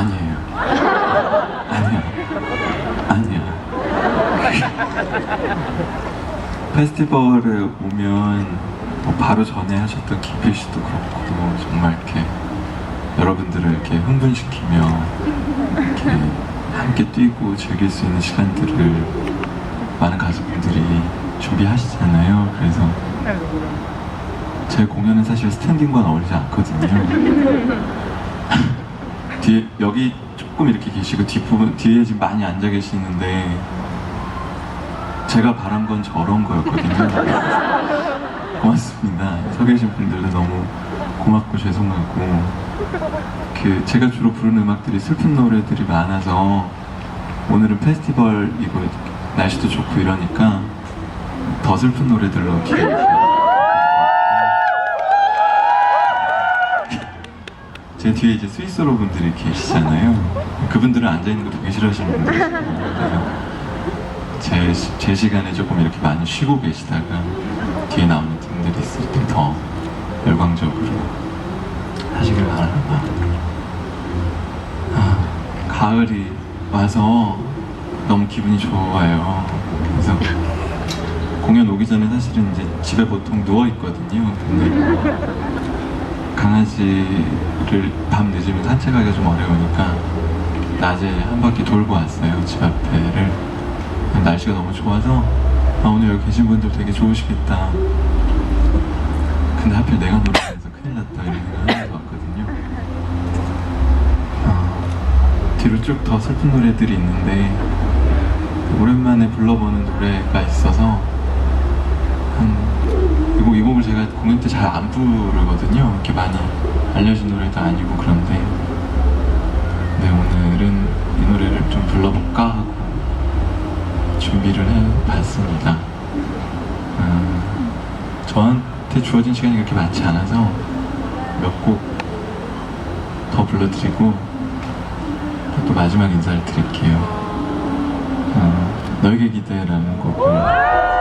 아니에요. 아니야. 아니야. 페스티벌에 오면 뭐 바로 전에 하셨던 기필 씨도 그렇고 정말 이렇게 여러분들을 이렇게 흥분시키며 이렇게 함께 뛰고 즐길 수 있는 시간들을 많은 가수분들이 준비하시잖아요. 그래서 제 공연은 사실 스탠딩과는 어울리지 않거든요. 뒤에 여기 조금 이렇게 계시고 뒷부분 뒤에 지금 많이 앉아 계시는데 제가 바란 건 저런 거였거든요. 고맙습니다. 서 계신 분들도 너무 고맙고 죄송하고 그 제가 주로 부르는 음악들이 슬픈 노래들이 많아서 오늘은 페스티벌이고 날씨도 좋고 이러니까 더 슬픈 노래들로 기대해주세요. 제 뒤에 이제 스위스로 분들이 계시잖아요. 그분들은 앉아있는 거 되게 싫어하시는 분들이에요. 제, 시- 제 시간에 조금 이렇게 많이 쉬고 계시다가 뒤에 나오는 분들이 있을 때 더 열광적으로 하시길 바랍니다. 아, 가을이 와서 너무 기분이 좋아요. 그래서 공연 오기 전에 사실은 이제 집에 보통 누워 있거든요. 근데 강아지를 밤 늦으면 산책하기가 좀 어려우니까 낮에 한 바퀴 돌고 왔어요 집 앞에를. 날씨가 너무 좋아서 아 오늘 여기 계신 분들 되게 좋으시겠다. 근데 하필 내가 노래해서 큰일 났다 이런 생각 하면서 왔거든요. 아, 뒤로 쭉 더 슬픈 노래들이 있는데 오랜만에 불러보는 노래가 있어서 한 이곡, 이 곡을 제가 공연 때 잘 안 부르거든요. 이렇게 많이 알려진 노래도 아니고 그런데 네, 오늘은 이 노래를 좀 불러볼까 하고 준비를 해봤습니다. 음, 저한테 주어진 시간이 그렇게 많지 않아서 몇 곡 더 불러드리고 또 마지막 인사를 드릴게요. 음, 너에게 기대라는 곡을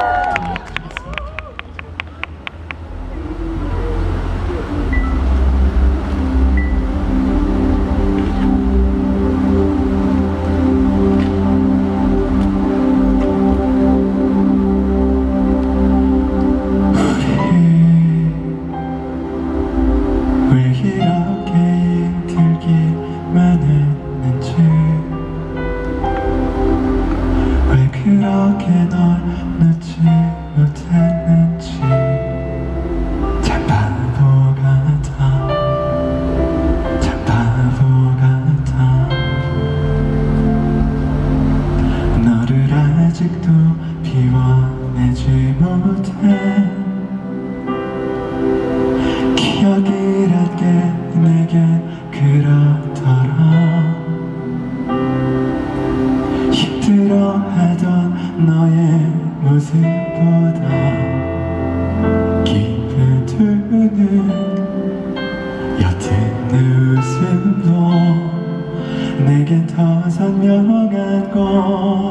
더 선명한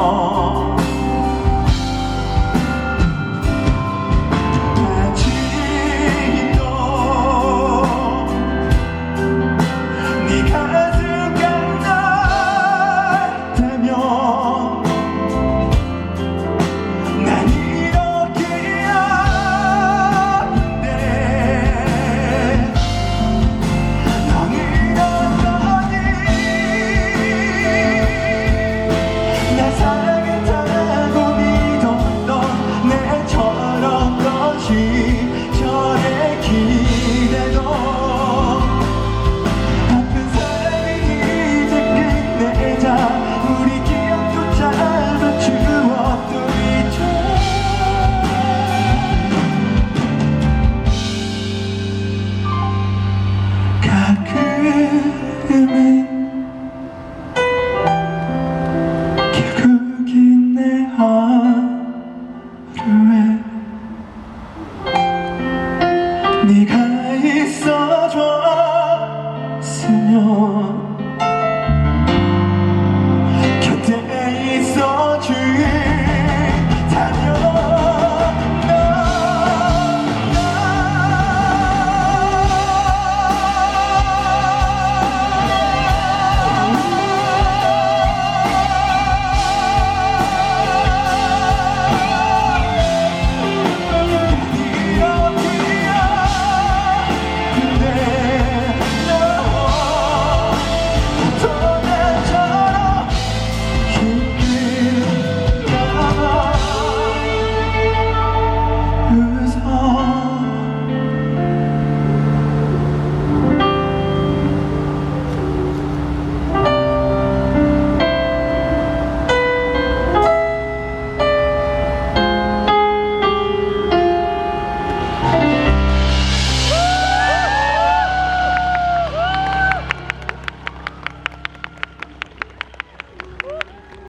있 I can't